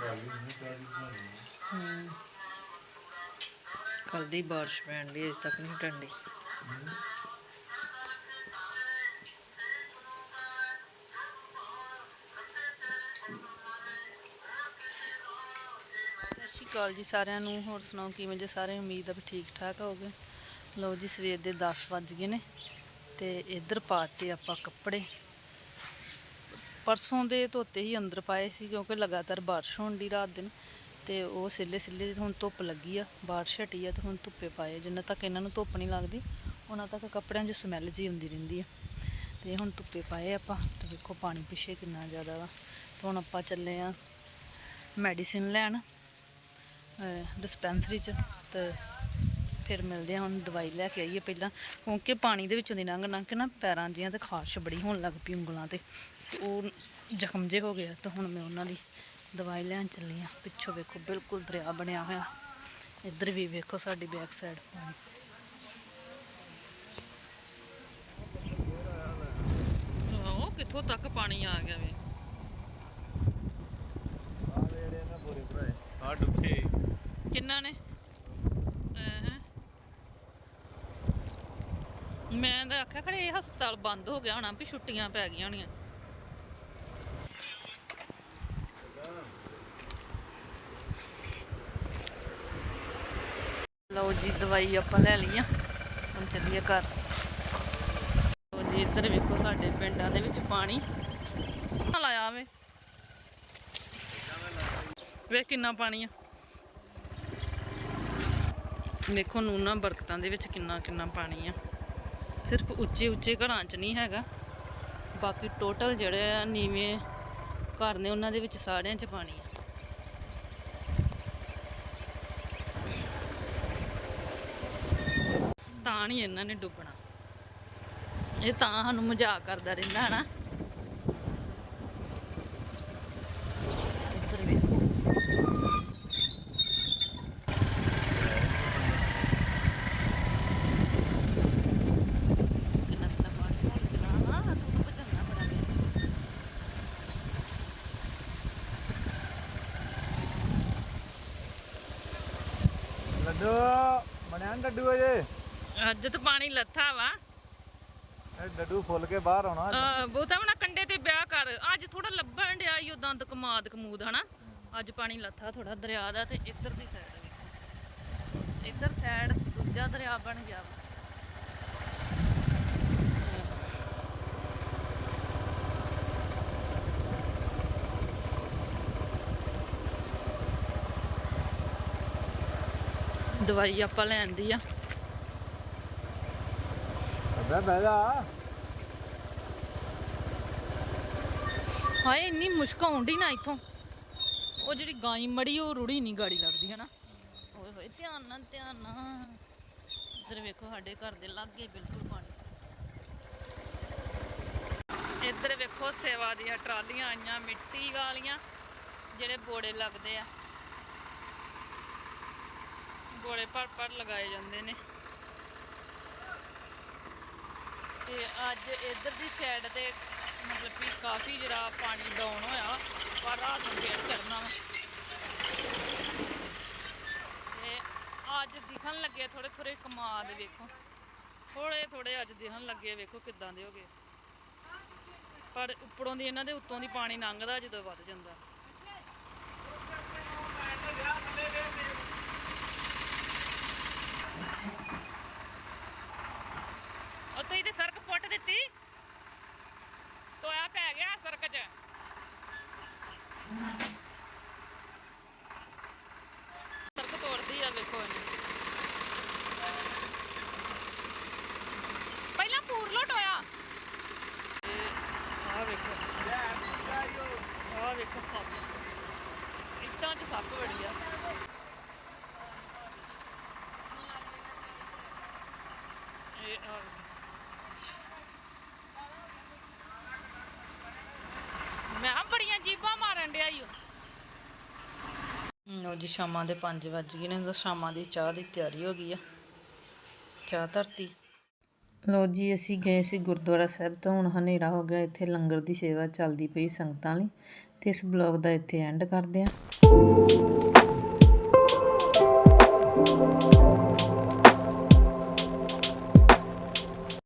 Para mim, não está ajudando. Hum. ਕੱਲ ਦੀ ਬਾਰਿਸ਼ ਪੈਣ ਦੀ ਅਜੇ ਤੱਕ ਨਹੀਂ ਟੰਡੀ ਸਤਿ ਸ਼੍ਰੀ ਅਕਾਲ ਜੀ ਸਾਰਿਆਂ ਨੂੰ, ਹੋਰ ਸੁਣਾਓ ਕਿਵੇਂ ਜੇ ਸਾਰੇ? ਉਮੀਦ ਆ ਵੀ ਠੀਕ ਠਾਕ ਹੋਗੇ ਲਓ ਜੀ, ਸਵੇਰ ਦੇ 10 ਵੱਜ ਗਏ ਨੇ ਤੇ ਇੱਧਰ ਪਾਤੇ ਆਪਾਂ ਕੱਪੜੇ। ਪਰਸੋਂ ਦੇ ਧੋਤੇ ਹੀ ਅੰਦਰ ਪਾਏ ਸੀ ਕਿਉਂਕਿ ਲਗਾਤਾਰ ਬਾਰਿਸ਼ ਹੋਣ ਦੀ ਰਾਤ ਦਿਨ। ਤੇ ਉਹ ਸਿੱਲੇ ਸਿੱਲੇ ਹੁਣ ਧੁੱਪ ਲੱਗੀ ਆ, ਬਾਰਿਸ਼ ਹਟੀ ਆ ਤੇ ਹੁਣ ਧੁੱਪੇ ਪਾਏ ਆ। ਜਿੰਨਾ ਤੱਕ ਇਹਨਾਂ ਨੂੰ ਧੁੱਪ ਨਹੀਂ ਲੱਗਦੀ, ਉਹਨਾਂ ਤੱਕ ਕੱਪੜਿਆਂ 'ਚ ਸਮੈਲ ਜੀ ਹੁੰਦੀ ਰਹਿੰਦੀ ਆ। ਤੇ ਹੁਣ ਧੁੱਪੇ ਪਾਏ ਆਪਾਂ, ਤੇ ਵੇਖੋ ਪਾਣੀ ਪਿੱਛੇ ਕਿੰਨਾ ਜ਼ਿਆਦਾ ਵਾ। ਤੇ ਹੁਣ ਆਪਾਂ ਚੱਲੇ ਆ ਮੈਡੀਸਿਨ ਲੈਣ ਡਿਸਪੈਂਸਰੀ 'ਚ। ਤੇ ਫਿਰ ਮਿਲਦੇ ਆ ਹੁਣ ਦਵਾਈ ਲੈ ਕੇ ਆਈਏ ਪਹਿਲਾਂ। ਕਿਉਂਕਿ ਪਾਣੀ ਦੇ ਵਿੱਚੋਂ ਦੀ ਲੰਘ ਲੰਘ ਕੇ ਨਾ ਪੈਰਾਂ ਦੀਆਂ ਤੇ ਖਾਰਸ਼ ਬੜੀ ਹੋਣ ਲੱਗ ਪਈ ਉਂਗਲਾਂ ਤੇ। ਤੇ ਉਹ ਜ਼ਖਮ ਜੇ ਹੋ ਗਿਆ ਤਾਂ ਹੁਣ ਮੈਂ ਉਹਨਾਂ ਲਈ ਦਵਾਈ ਲੈਣ ਚੱਲੀ ਆ। ਪਿੱਛੋਂ ਵੇਖੋ ਬਿਲਕੁਲ ਦਰਿਆ ਬਣਿਆ ਹੋਇਆ। ਇੱਧਰ ਵੀ ਵੇਖੋ ਸਾਡੀ ਬੈਕ ਸਾਈਡ ਪਾਣੀ। ਉਹ ਕਿੱਥੋਂ ਤੱਕ ਪਾਣੀ ਆ ਗਿਆ ਵੇ? ਆ ਡੁੱਬੇ। ਕਿੰਨਾ ਨੇ। ਮੈਂ ਤਾਂ ਆਖਿਆ ਖੜੇ ਇਹ ਹਸਪਤਾਲ ਬੰਦ ਹੋ ਗਿਆ ਹੋਣਾ ਵੀ ਛੁੱਟੀਆਂ ਪੈ ਗਈਆਂ ਹੋਣੀਆਂ। ਲਓ ਜੀ, ਦਵਾਈ ਆਪਾਂ ਲੈ ਲਈ ਆ। ਹੁਣ ਚੱਲੀਏ ਘਰ। ਲਓ ਜੀ, ਇੱਧਰ ਵੇਖੋ ਸਾਡੇ ਪਿੰਡਾਂ ਦੇ ਵਿੱਚ ਪਾਣੀ। ਲਾਇਆ ਵੇ? ਵੇਖ ਕਿੰਨਾ ਪਾਣੀ ਆ। ਦੇਖੋ ਨੂਨਾ ਬਰਕਤਾਂ ਦੇ ਵਿੱਚ ਕਿੰਨਾ ਕਿੰਨਾ ਪਾਣੀ ਆ। ਸਿਰਫ ਉੱਚੇ ਉੱਚੇ ਘਰਾਂ 'ਚ ਨਹੀਂ ਹੈਗਾ। ਬਾਕੀ ਟੋਟਲ ਜਿਹੜੇ ਆ ਨੀਵੇਂ ਘਰ ਨੇ, ਉਹਨਾਂ ਦੇ ਵਿੱਚ ਸਾਰਿਆਂ 'ਚ ਪਾਣੀ ਆ। ਤਾਂ ਨਹੀਂ ਇਹਨਾਂ ਨੇ ਡੁੱਬਣਾ। ਇਹ ਤਾਂ ਸਾਨੂੰ ਮਜ਼ਾਕ ਕਰਦਾ ਰਹਿੰਦਾ, ਹਨਾ? ਲੱਡੂ, ਬਣਿਆ ਲੱਡੂ ਅਜੇ? ਅੱਜ ਤਾਂ ਪਾਣੀ ਲੱਥਾ ਵਾ। ਲੱਡੂ ਫੁੱਲ ਕੇ ਬਾਹਰ ਆਉਣਾ ਬਹੁਤਾ ਬਣਾ ਕੰਡੇ ਤੇ ਵਿਆਹ ਕਰ। ਅੱਜ ਥੋੜਾ ਲੱਭਣ ਡਿਆ ਈ ਉਹ ਦੰਦ ਕਮਾਦ ਕਮੂਦ ਹਨਾ? ਅੱਜ ਪਾਣੀ ਲੱਥਾ ਥੋੜਾ ਦਰਿਆ ਦਾ ਤੇ ਇੱਧਰ ਦੀ ਸਾਈਡ ਇੱਧਰ ਸਾਈਡ ਦੂਜਾ ਦਰਿਆ ਬਣ ਗਿਆ ਵਾ। ਦਵਾਈ ਆਪਾਂ ਲੈਂਦੀ ਆ। ਅੱਬਾ ਬਹਿ ਹਾਏ, ਇੰਨੀ ਮੁਸ਼ਕ ਆਉਂਦੀ ਨਾ ਇੱਥੋਂ। ਉਹ ਜਿਹੜੀ ਗਾਈ ਮੜੀ, ਉਹ ਰੁੜੀ ਨਹੀਂ ਗਾੜੀ ਲੱਗਦੀ ਹੈ ਨਾ ਓਏ ਹੋਏ, ਧਿਆਨ ਨਾਲ ਧਿਆਨ ਨਾਲ। ਇੱਧਰ ਵੇਖੋ, ਸਾਡੇ ਘਰ ਦੇ ਲਾਗੇ ਬਿਲਕੁਲ ਪਾਣੀ। ਇੱਧਰ ਵੇਖੋ, ਸੇਵਾ ਦੀਆਂ ਟਰਾਲੀਆਂ ਆਈਆਂ, ਮਿੱਟੀ ਵਾਲੀਆਂ, ਜਿਹੜੇ ਬੋੜੇ ਲੱਗਦੇ ਆ। ਬੋੜੇ ਭਰ ਭਰ ਲਗਾਏ ਜਾਂਦੇ ਨੇ। ਤੇ ਅੱਜ ਇੱਧਰ ਦੀ ਸਾਈਡ ਤੇ ਮਤਲਬ ਕਿ ਕਾਫੀ ਜਿਹੜਾ ਪਾਣੀ ਡਾਊਨ ਹੋਇਆ, ਪਰ ਰਾਤ ਨੂੰ ਫੇਰ ਚੜਨਾ ਤੇ ਅੱਜ ਦਿਖਣ ਲੱਗੇ ਥੋੜੇ ਥੋੜੇ ਕਮਾਦ, ਵੇਖੋ। ਥੋੜੇ ਥੋੜੇ ਅੱਜ ਦਿਖਣ ਲੱਗੇ ਵੇਖੋ ਕਿੱਦਾਂ ਦੇ ਹੋ ਗਏ। ਪਰ ਉੱਪਰੋਂ ਦੀ ਇਹਨਾਂ ਦੇ ਉੱਤੋਂ ਦੀ ਪਾਣੀ ਲੰਘਦਾ, ਜਦੋਂ ਵੱਧ ਜਾਂਦਾ ਉਹ ਤੁਸੀਂ ਤੇ ਸੜਕ ਪੁੱਟ ਦਿੱਤੀ ਟੋਇਆ ਪੈ ਗਿਆ ਸੜਕ 'ਚ ਸੜਕ ਤੋੜਦੀ ਆ, ਵੇਖੋ ਇਹਨੇ। ਪਹਿਲਾਂ ਪੂਰ ਲੋ ਟੋਇਆ ਆ ਵੇਖੋ। ਆ ਵੇਖੋ ਸੱਪ ਇੱਟਾਂ 'ਚ ਸੱਪ ਵੜੀ ਆ। ਰੇ ਆ ਮੈਂ ਲੋ ਜੀ, ਸ਼ਾਮਾਂ ਦੇ 5 ਵੱਜ ਗਏ ਨੇ, ਤਾਂ ਸ਼ਾਮਾਂ ਦੀ ਚਾਹ ਦੀ ਤਿਆਰੀ ਹੋ ਗਈ ਆ। ਚਾਹ ਧਰਤੀ। ਲਓ ਜੀ, ਅਸੀਂ ਗਏ ਸੀ ਗੁਰਦੁਆਰਾ ਸਾਹਿਬ ਤੋਂ, ਹੁਣ ਹਨੇਰਾ ਹੋ ਗਿਆ, ਇੱਥੇ ਲੰਗਰ ਦੀ ਸੇਵਾ ਚੱਲਦੀ ਪਈ ਸੰਗਤਾਂ ਲਈ, ਤੇ ਇਸ ਬਲੌਗ ਦਾ ਇੱਥੇ ਐਂਡ ਕਰਦੇ ਆ